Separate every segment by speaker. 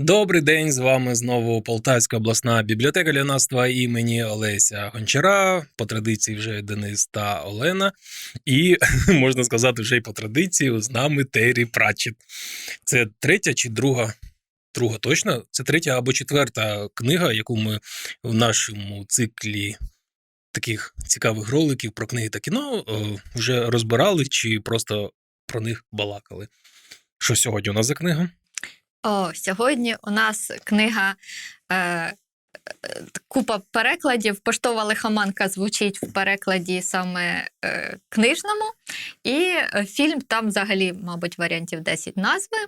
Speaker 1: Добрий день, з вами знову Полтавська обласна бібліотека лянацтва імені Олеся Гончара. По традиції вже Денис та Олена. І можна сказати, вже й по традиції з нами Террі Пратчет. Це третя чи друга? Друга точно? Це третя або четверта книга, яку ми в нашому циклі таких цікавих роликів про книги та кіно е, вже розбирали чи просто про них балакали. Що сьогодні у нас за книга?
Speaker 2: О, сьогодні у нас книга е, купа перекладів. Поштова лихоманка звучить в перекладі саме е, книжному. І е, фільм там взагалі, мабуть, варіантів 10 назви.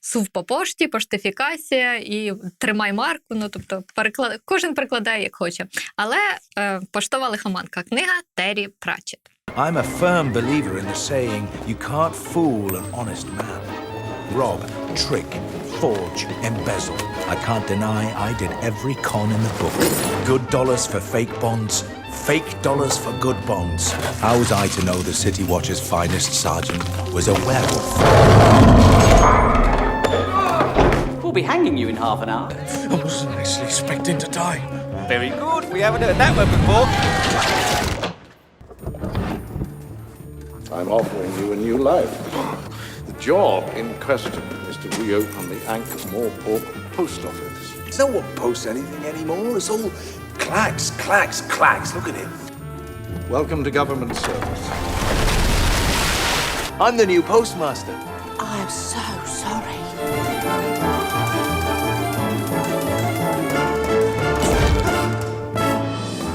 Speaker 2: Сув по пошті, поштифікація і тримай марку. Ну, тобто, переклад... кожен перекладає як хоче. Але е, поштова лихоманка книга Террі Пратчет.
Speaker 3: I'm a firm believer in the saying, you can't fool an honest man. Rob, trick, forge, embezzle. I can't deny I did every con in the book. Good dollars for fake bonds, fake dollars for good bonds. How was I to know the City Watch's finest sergeant was a werewolf?
Speaker 4: We'll be hanging you in half an hour.
Speaker 3: I wasn't actually expecting to die.
Speaker 4: Very good. We haven't heard that one before.
Speaker 5: I'm offering you a new life. The job in question is to reopen the Ankh Morpork post office.
Speaker 3: No one posts anything anymore. It's all clacks, clacks, clacks. Look at it.
Speaker 5: Welcome to government service.
Speaker 3: I'm the new postmaster.
Speaker 6: I am so sorry.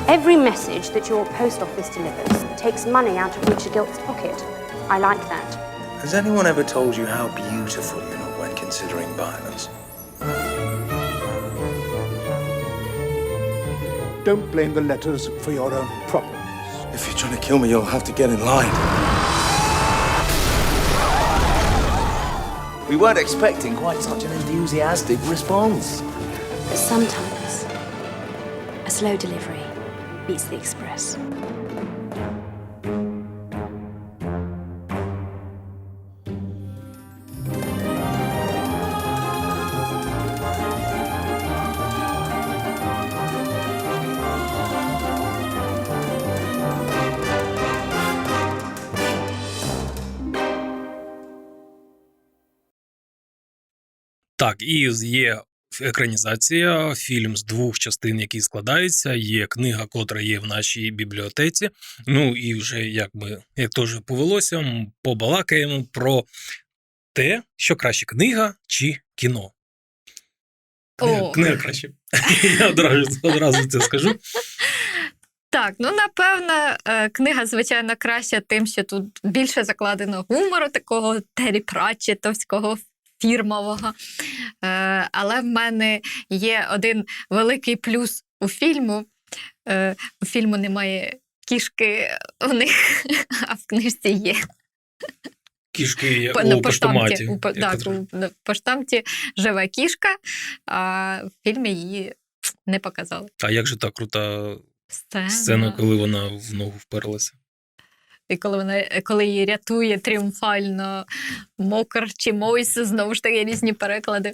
Speaker 6: Every message that your post office delivers takes money out of Richard Gilt's pocket. I like that.
Speaker 7: Has anyone ever told you how beautiful you look when considering violence?
Speaker 5: Don't blame the letters for your own problems.
Speaker 7: If you're trying to kill me, you'll have to get in line.
Speaker 3: We weren't expecting quite such an enthusiastic response.
Speaker 6: But sometimes, a slow delivery beats the express.
Speaker 1: Так, і є екранізація, фільм з двох частин, який складається. Є книга, котра є в нашій бібліотеці. Ну і вже як ми, як теж повелося, побалакаємо про те, що краще книга чи кіно. Книга, книга краще. Я одразу, одразу це скажу.
Speaker 2: Так, ну напевно, е, книга, звичайно, краща тим, що тут більше закладено гумору, такого Террі Пратчетовського фірмового. Е, Але в мене є один великий плюс у фільму. Е, У фільму немає кішки у них, а в книжці є.
Speaker 1: Кішки є у
Speaker 2: на у, так, у, поштамті живе кішка, а в фільмі її не показали.
Speaker 1: А як же та крута
Speaker 2: Сцена.
Speaker 1: сцена, коли вона в ногу вперлася?
Speaker 2: І коли вона коли її рятує тріумфально Мокр чи Мойс, знову ж таки різні переклади.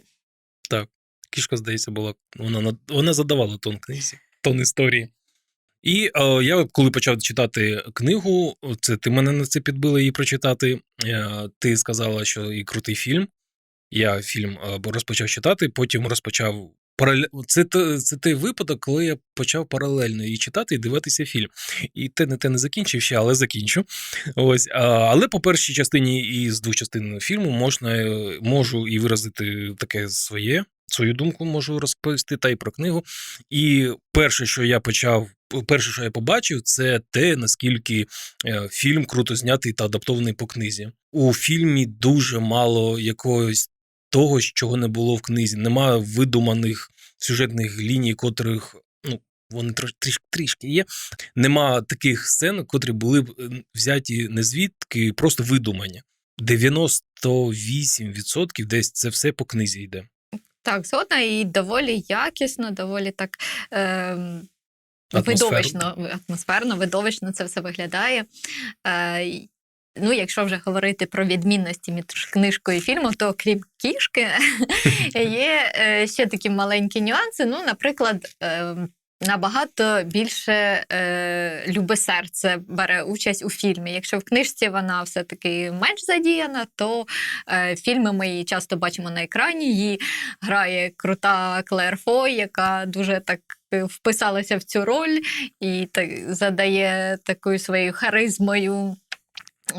Speaker 1: Так, Кішка, здається, була. Вона, вона задавала тон книзі, тон історії. І е, я, коли почав читати книгу, це ти мене на це підбила її прочитати. Е, ти сказала, що і крутий фільм. Я фільм е, розпочав читати, потім розпочав Це, це той випадок, коли я почав паралельно її читати і дивитися фільм. І те не те не закінчив ще, але закінчу. Ось, але по першій частині і з двох частин фільму можна е, можу і виразити таке своє. Свою думку можу розповісти, та й про книгу. І перше, що я почав, перше, що я побачив, це те, наскільки е, фільм круто знятий та адаптований по книзі. У фільмі дуже мало якогось того, чого не було в книзі. Немає видуманих сюжетних ліній, котрих ну, вони трішки, трішки є. Нема таких сцен, котрі були б е, взяті не звідки, просто видумані. 98% десь це все по книзі йде.
Speaker 2: Так, згодна і доволі якісно, доволі так. Е,
Speaker 1: Атмосферно.
Speaker 2: Видовищно, атмосферно, видовищно це все виглядає. Е, ну, якщо вже говорити про відмінності між книжкою і фільмом, то крім кішки є е, ще такі маленькі нюанси. Ну, наприклад, е, набагато більше е, любе серце бере участь у фільмі. Якщо в книжці вона все-таки менш задіяна, то е, фільми ми її часто бачимо на екрані. Її грає крута Клер Фой, яка дуже так вписалася в цю роль і так задає такою своєю харизмою.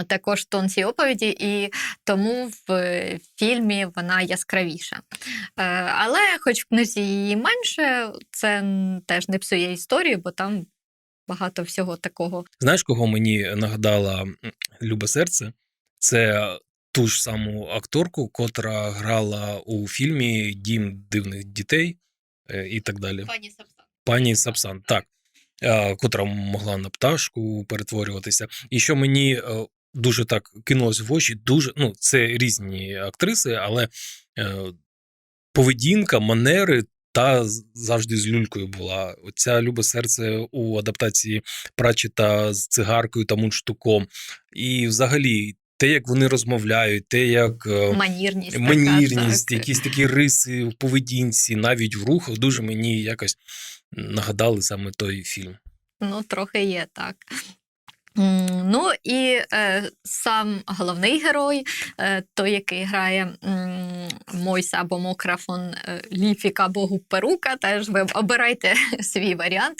Speaker 2: Також тон цій оповіді, і тому в е, фільмі вона яскравіша. Е, Але, хоч в книзі її менше, це теж не псує історію, бо там багато всього такого.
Speaker 1: Знаєш, кого мені нагадала Любе серце? Це ту ж саму акторку, котра грала у фільмі Дім дивних дітей е, і так далі.
Speaker 2: Пані Сапсан.
Speaker 1: Пані Сапсан, так, котра могла на пташку перетворюватися. І що мені дуже так кинулось в очі, дуже ну, це різні актриси, але е, поведінка, манери. Та завжди з люлькою була. Оця любе серце у адаптації Пратчета з цигаркою та мундштуком. І взагалі, те, як вони розмовляють, те, як е,
Speaker 2: Манірність.
Speaker 1: манірність,
Speaker 2: так.
Speaker 1: якісь такі риси в поведінці, навіть в рухах, дуже мені якось нагадали саме той фільм.
Speaker 2: Ну, трохи є так. Ну і е, сам головний герой, е, той, який грає м, Мойса або Мокрафон, е, Ліфік або Гуперука, теж ви обирайте свій варіант.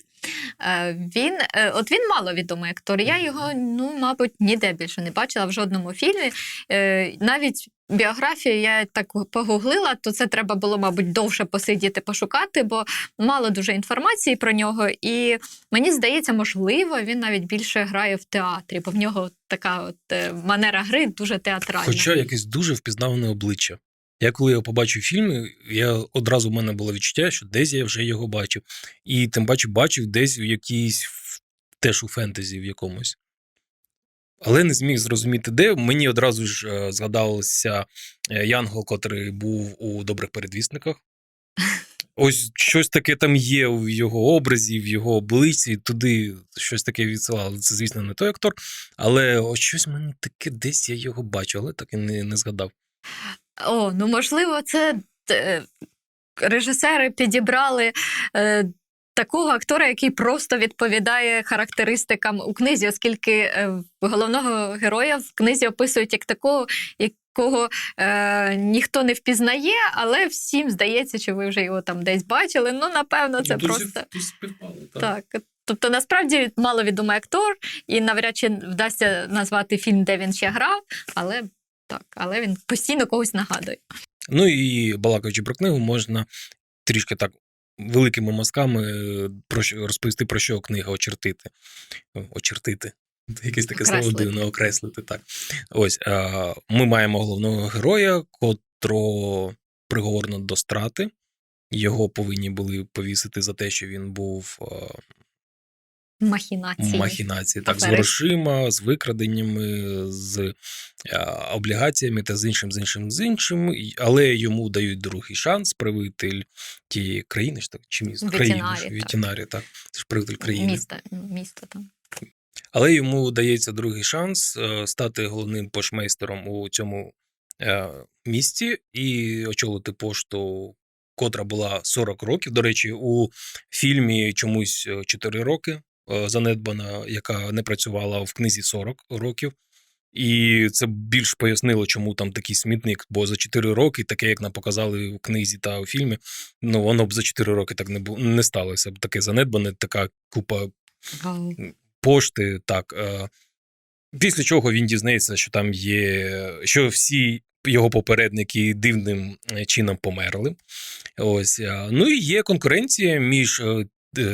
Speaker 2: Е, він, е, от він мало відомий актор. Я його, ну, мабуть, ніде більше не бачила в жодному фільмі. Е, навіть біографію я так погуглила, то це треба було, мабуть, довше посидіти, пошукати, бо мало дуже інформації про нього. І мені здається, можливо, він навіть більше грає в театрі, бо в нього така от манера гри дуже театральна.
Speaker 1: Хоча якесь дуже впізнаване обличчя. Я коли я побачив фільм, я одразу в мене було відчуття, що десь я вже його бачив. І тим паче бачив десь у якійсь теж у фентезі в якомусь. Але не зміг зрозуміти, де. Мені одразу ж е, згадався е, Янгол, котрий був у добрих передвісниках. Ось щось таке там є в його образі, в його обличчі, туди щось таке відсилало. Це, звісно, не той актор, але ось щось в мене таке десь я його бачу, але так і не, не згадав.
Speaker 2: О, ну можливо, це е, режисери підібрали. Е, Такого актора, який просто відповідає характеристикам у книзі, оскільки е, головного героя в книзі описують як такого, якого е, ніхто не впізнає, але всім здається, що ви вже його там десь бачили. Ну, напевно, це просто так. Тобто, насправді маловідомий актор, і навряд чи вдасться назвати фільм, де він ще грав, але так, але він постійно когось нагадує.
Speaker 1: Ну і балакаючи про книгу, можна трішки так великими мазками е, розповісти, про що книга очертити. Очертити. Якесь таке слово
Speaker 2: Окреслити.
Speaker 1: дивне, окреслити. Так. Ось ми маємо головного героя, котрого приговорено до страти. Його повинні були повісити за те, що він був
Speaker 2: Махінації.
Speaker 1: махінації, так, з грошима, з викраденнями, з е, облігаціями та з іншим, з іншим, з іншим. Але йому дають другий шанс, правитель тієї країни так, чи міста? Ж,
Speaker 2: так.
Speaker 1: Так. Це ж правитель країни.
Speaker 2: Місто, місто там.
Speaker 1: Але йому дається другий шанс е, стати головним пошмейстером у цьому е, місті і очолити пошту, котра була 40 років. До речі, у фільмі чомусь е, 4 роки занедбана, яка не працювала в книзі 40 років. І це більш пояснило, чому там такий смітник, бо за 4 роки, таке, як нам показали в книзі та у фільмі, ну воно б за 4 роки так не бу- не сталося б таке занедбане, така купа пошти, так. Е, після чого він дізнається, що там є, що всі його попередники дивним е, чином померли. Ось. е, Ну і є конкуренція між е, е,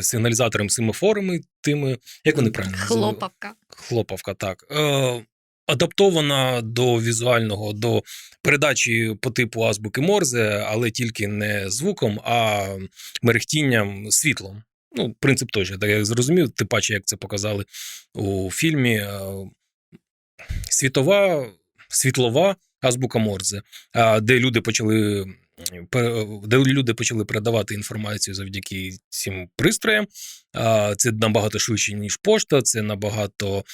Speaker 1: сигналізатором семафорами, тими, як вони правильно?
Speaker 2: Хлопавка.
Speaker 1: Хлопавка, так. Е, адаптована до візуального, до передачі по типу азбуки Морзе, але тільки не звуком, а мерехтінням світлом. Ну, принцип той же, так я зрозумів, тим паче, як це показали у фільмі. е, Світова, світлова азбука Морзе, де люди почали де люди почали передавати інформацію завдяки цим пристроям. Це набагато швидше, ніж пошта, це набагато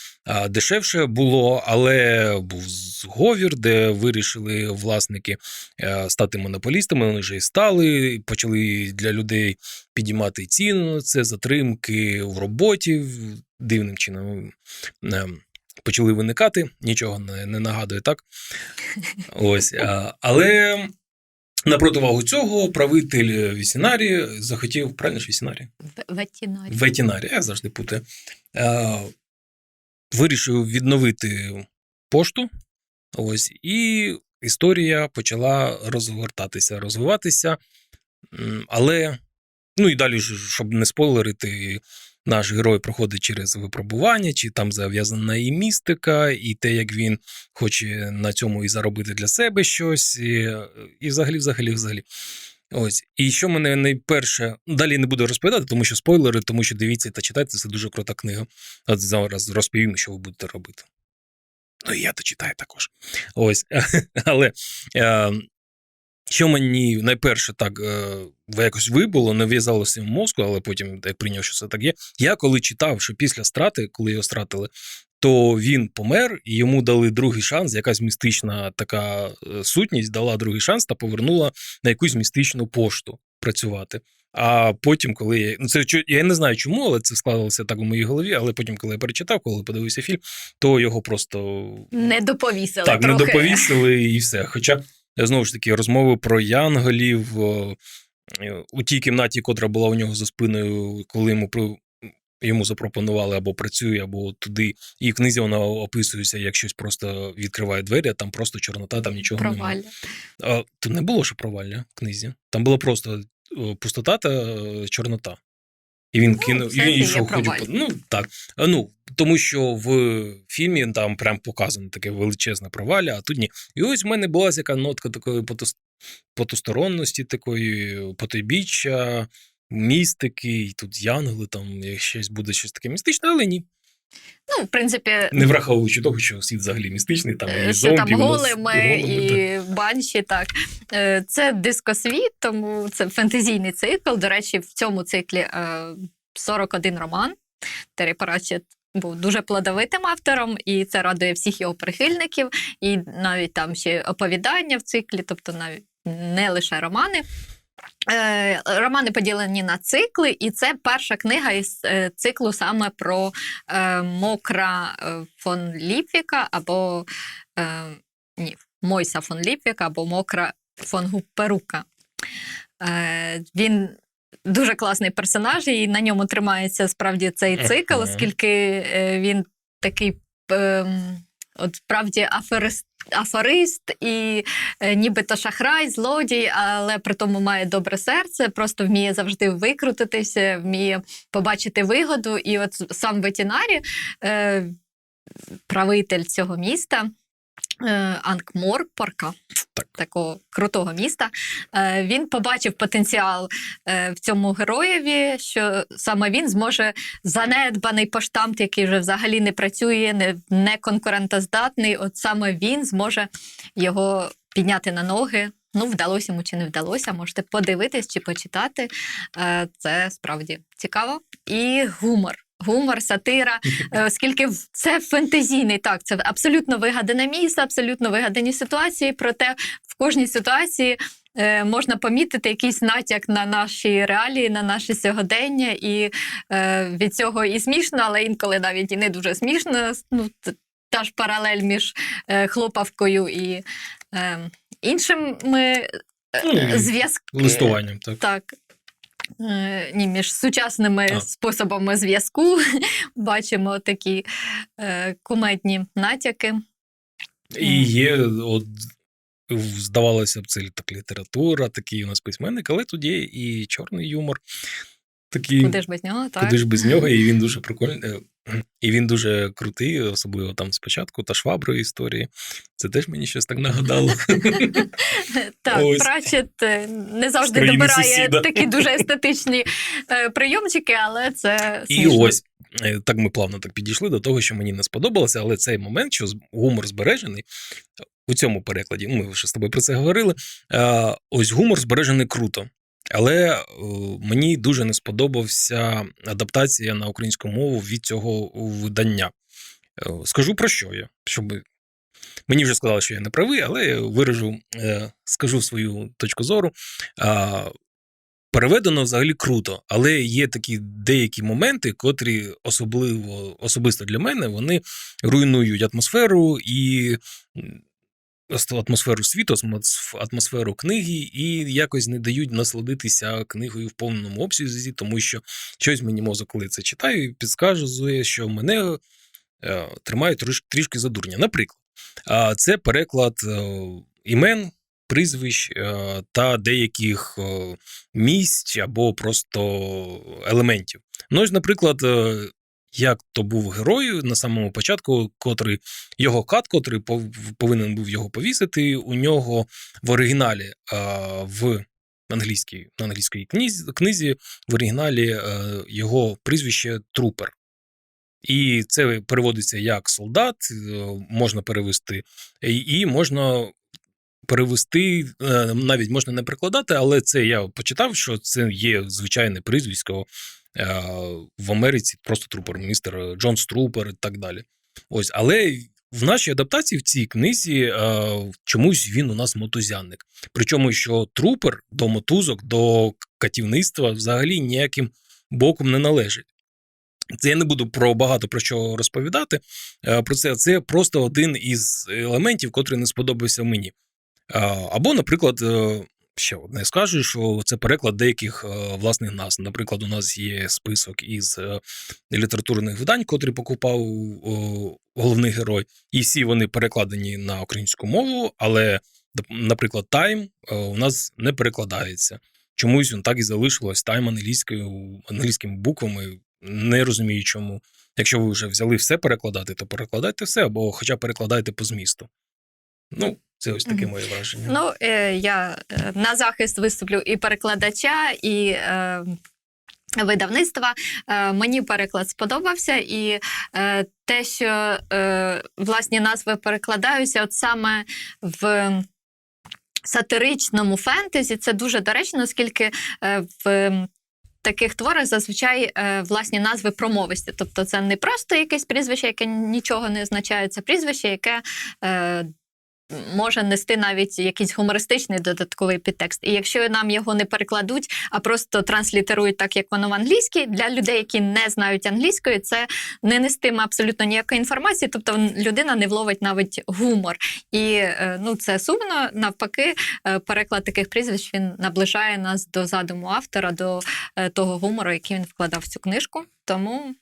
Speaker 1: дешевше було, але був зговір, де вирішили власники е, стати монополістами. Вони вже і стали, почали для людей підіймати ціну. Це затримки в роботі дивним чином. е, Почали виникати, нічого не, не нагадує, так? Ось. а, Але на противагу цього правитель Вісінарі захотів, правильно ж Вісінарі?
Speaker 2: Ветінарі.
Speaker 1: Ветінарі, я завжди путаю. Е, вирішив відновити пошту. Ось, і історія почала розгортатися, розвиватися. Але, ну і далі, щоб не спойлерити, наш герой проходить через випробування, чи там зав'язана і містика, і те, як він хоче на цьому і заробити для себе щось, і, і взагалі, взагалі, взагалі. Ось. І що мене найперше, далі не буду розповідати, тому що спойлери, тому що дивіться та читайте, це дуже крута книга. От зараз розповім, що ви будете робити. Ну, і я то читаю також. Ось. Але е, що мені найперше так е, якось вибуло, не в'язалося в мозку, але потім як прийняв, що це так є. Я коли читав, що після страти, коли його стратили, то він помер, і йому дали другий шанс, якась містична така е, сутність дала другий шанс та повернула на якусь містичну пошту працювати. А потім, коли я ну це я не знаю чому, але це складалося так у моїй голові. Але потім, коли я перечитав, коли подивився фільм, то його просто
Speaker 2: Не доповісили
Speaker 1: так
Speaker 2: трохи.
Speaker 1: не доповісили і все. Хоча знову ж таки розмови про янголів у тій кімнаті, котра була у нього за спиною, коли йому йому запропонували або працює, або туди. І в книзі вона описується, як щось просто відкриває двері, а там просто чорнота, там нічого немає.
Speaker 2: Провалля.
Speaker 1: То не було ж провалля в книзі. Там була просто пустота та е, чорнота. І він
Speaker 2: Ну,
Speaker 1: кинув, і йшов
Speaker 2: провалля.
Speaker 1: по- Ну так. Ну тому що в фільмі там прям показано таке величезне провалля, а тут ні. І ось в мене була яка нотка такої потусторонності, такої потойбіччя, містики, і тут янголи, там щось буде щось таке містичне, але ні.
Speaker 2: Ну, в принципі,
Speaker 1: Не враховуючи того, що світ взагалі містичний, там
Speaker 2: Е,
Speaker 1: і
Speaker 2: що там
Speaker 1: зомбі, у нас
Speaker 2: голими
Speaker 1: голими, так.
Speaker 2: і банші, так. Е, Це дискосвіт, тому це фентезійний цикл. До речі, в цьому циклі е, 41 роман. Террі Пратчетт був дуже плодовитим автором, і це радує всіх його прихильників. І навіть там ще оповідання в циклі, тобто навіть не лише романи. Е, Романи поділені на цикли, і це перша книга із е, циклу саме про е, Мокра фон Ліпвіка або ні, Мойса фон Ліпвіка або Мокра фон Гуперука. Він дуже класний персонаж, і на ньому тримається справді цей цикл, оскільки він такий. ем, От справді аферист, афорист і е, нібито шахрай, злодій, але при тому має добре серце, просто вміє завжди викрутитися, вміє побачити вигоду. І от сам ветінарі, е, правитель цього міста. е, Анкморпорка,
Speaker 1: Так.
Speaker 2: такого крутого міста, е, він побачив потенціал е, в цьому героєві, що саме він зможе занедбаний поштамт, який вже взагалі не працює, не, не конкурентоздатний. От саме він зможе його підняти на ноги. Ну, вдалося йому чи не вдалося, можете подивитись чи почитати. Е, Це справді цікаво. І гумор. Гумор, сатира, е, оскільки це фентезійний, так, це абсолютно вигадане місце, абсолютно вигадані ситуації. Проте в кожній ситуації е, можна помітити якийсь натяк на наші реалії, на наше сьогодення, і е, від цього і смішно, але інколи навіть і не дуже смішно. Ну, та ж паралель між е, хлопавкою і е, іншими е,
Speaker 1: Ну,
Speaker 2: зв'язками.
Speaker 1: Листуванням, так.
Speaker 2: Так. Е, Ні, між сучасними
Speaker 1: А.
Speaker 2: способами зв'язку бачимо такі е, кумедні натяки.
Speaker 1: І є, от, здавалося б, це так література, такий у нас письменник, але тут є і чорний юмор. Такий,
Speaker 2: Куди ж без нього, так?
Speaker 1: куди ж без нього, і він дуже прикольний. І він дуже крутий, особливо там спочатку, та шваброю історії. Це теж мені щось так нагадало.
Speaker 2: Так,
Speaker 1: Ось.
Speaker 2: Пратчет е, не завжди добирає такі дуже естетичні е, прийомчики, але це
Speaker 1: І ось е, так ми плавно так підійшли до того, що мені не сподобалося, але цей момент, що гумор збережений, у цьому перекладі, ми вже з тобою про це говорили. Ось гумор збережений круто. Але е, мені дуже не сподобався адаптація на українську мову від цього видання. Е, Скажу про що я, щоб мені вже сказали, що я не правий, але я виражу, е, скажу свою точку зору. Переведено взагалі круто, але є такі деякі моменти, котрі особливо особисто для мене вони руйнують атмосферу і атмосферу світу, атмосферу книги, і якось не дають насладитися книгою в повному обсязі, тому що щось мені мозок, коли це читаю, підказує, що мене е, тримає трош, трішки за дурня. Наприклад, це переклад е, імен, прізвищ е, та деяких місць або просто елементів. Ну, ось, наприклад, як то був герой на самому початку, котрий його кат, котрий повинен був його повісити, у нього в оригіналі в англійській, на англійській книзі, в оригіналі е, його прізвище Трупер. І це переводиться як солдат, е, можна перевести, і можна перевести, е, навіть можна не прикладати, але це я почитав, що це є звичайне прізвисько в Америці, просто трупер, містер Джон Струпер і так далі. Ось, але в нашій адаптації в цій книзі е, чомусь він у нас мотузянник. Причому, що трупер до мотузок, до катівництва взагалі ніяким боком не належить. Це я не буду про багато про що розповідати. е, Про це це просто один із елементів, котрий не сподобався мені. Або, наприклад, е, ще одне скажу, що це переклад деяких е, власних назв. Наприклад, у нас є список із е, літературних видань, котрі покупав головний герой, і всі вони перекладені на українську мову, але, наприклад, Тайм е, у нас не перекладається. Чомусь він так і залишилось тайм англійською, англійськими буквами. Не розумію, чому. Якщо ви вже взяли все перекладати, то перекладайте все, або хоча перекладайте по змісту. Ну, це ось таке моє враження.
Speaker 2: Ну, е, я е, на захист виступлю і перекладача, і е, видавництва. Е, мені переклад сподобався, і е, те, що е, власні назви перекладаються, от саме в. Сатиричному фентезі це дуже доречно, оскільки е, в таких творах зазвичай е, власні назви промовисті. Тобто це не просто якесь прізвище, яке нічого не означає, це прізвище, яке е, може нести навіть якийсь гумористичний додатковий підтекст. І якщо нам його не перекладуть, а просто транслітерують так, як воно в англійській, для людей, які не знають англійської, це не нестиме абсолютно ніякої інформації, тобто людина не вловить навіть гумор. І е, ну, це сумно. Навпаки, е, переклад таких прізвищ він наближає нас до задуму автора, до е, того гумору, який він вкладав в цю книжку. Тому.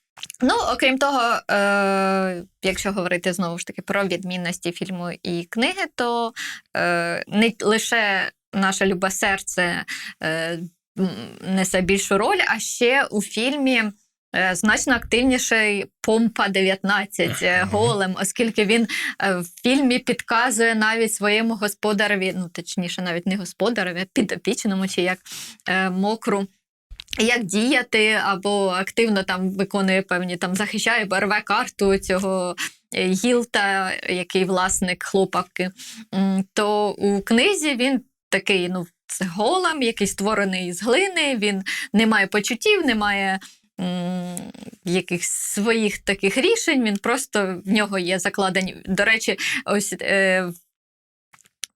Speaker 2: Ну, окрім того, е, якщо говорити знову ж таки про відмінності фільму і книги, то е, не лише наше любе серце е, несе більшу роль, а ще у фільмі. е, Значно активніший Помпа 19 е, голем, оскільки він е, в фільмі підказує навіть своєму господареві, ну точніше, навіть не господареві, а підопічному чи як мокру, як діяти, або активно там виконує певні там захищає, рве карту цього е, гілта, який власник хлопавки. То у книзі він такий, ну, це голем, який створений з глини, він не має почуттів, не має. Якихось своїх таких рішень, він просто в нього є закладені. До речі, ось е,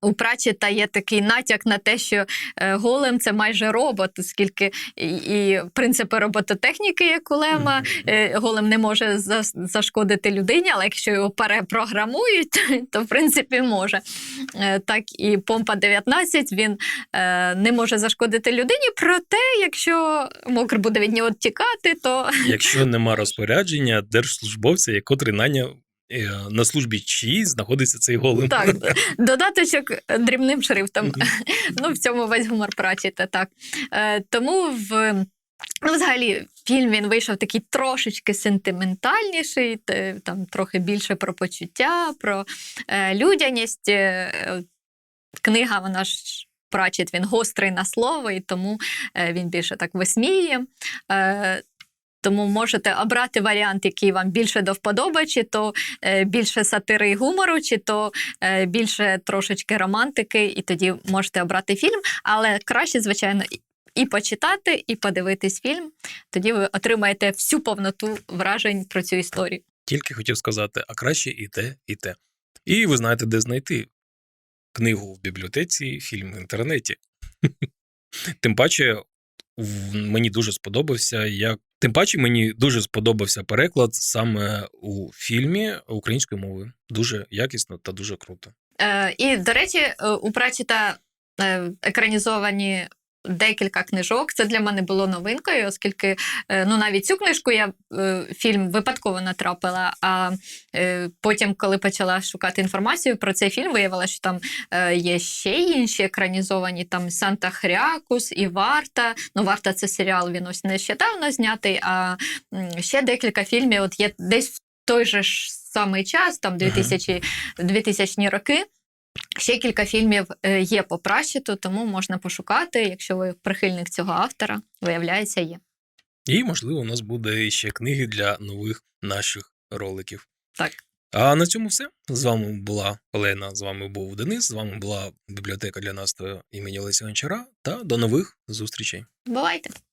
Speaker 2: у Прачета є такий натяк на те, що е, голем це майже робот, оскільки і, принципи робототехніки, як у Лема, е, голем не може за- зашкодити людині, але якщо його перепрограмують, то в принципі може. Е, Так і помпа 19 він не може зашкодити людині. Проте, якщо мокр буде від нього тікати, то
Speaker 1: Якщо нема розпорядження держслужбовця, котрий наняв е, на службі чиї знаходиться цей голем.
Speaker 2: так, додаточок дрібним шрифтом. Ну, в цьому весь гумор прачете, так. Е, тому в. Ну, взагалі, фільм він вийшов такий трошечки сентиментальніший, там трохи більше про почуття, про е, людяність. Е, книга, вона ж прачет, він гострий на слово, і тому е, він більше так висміює. Е, Тому можете обрати варіант, який вам більше до вподоби, чи то е, більше сатири і гумору, чи то е, більше трошечки романтики, і тоді можете обрати фільм. Але краще, звичайно, і- почитати, і подивитись фільм. Тоді ви отримаєте всю повноту вражень про цю історію.
Speaker 1: Тільки хотів сказати, а краще і те, і те. І ви знаєте, де знайти книгу в бібліотеці, фільм в інтернеті. Тим паче, мені дуже сподобався. Як... Тим паче, мені дуже сподобався переклад саме у фільмі українською мовою. Дуже якісно та дуже круто.
Speaker 2: Е, і, до речі, е, у праці е, екранізовані декілька книжок. Це для мене було новинкою, оскільки е, ну, навіть цю книжку я е, фільм випадково натрапила. А е, потім, коли почала шукати інформацію про цей фільм, виявилося, що там є ще інші екранізовані там Санта Хрякус і Варта. Ну, Варта це серіал, він ось нещодавно знятий, а ще декілька фільмів. От є десь в той же ж самий час, там 2000, 2000 роки. Ще кілька фільмів е, є по пращиту, тому можна пошукати, якщо ви прихильник цього автора, виявляється, є.
Speaker 1: І, можливо, у нас буде ще книги для нових наших роликів.
Speaker 2: Так.
Speaker 1: А на цьому все. З вами була Олена, з вами був Денис, з вами була бібліотека для настрою імені Олеся Гончара. Та до нових зустрічей.
Speaker 2: Бувайте!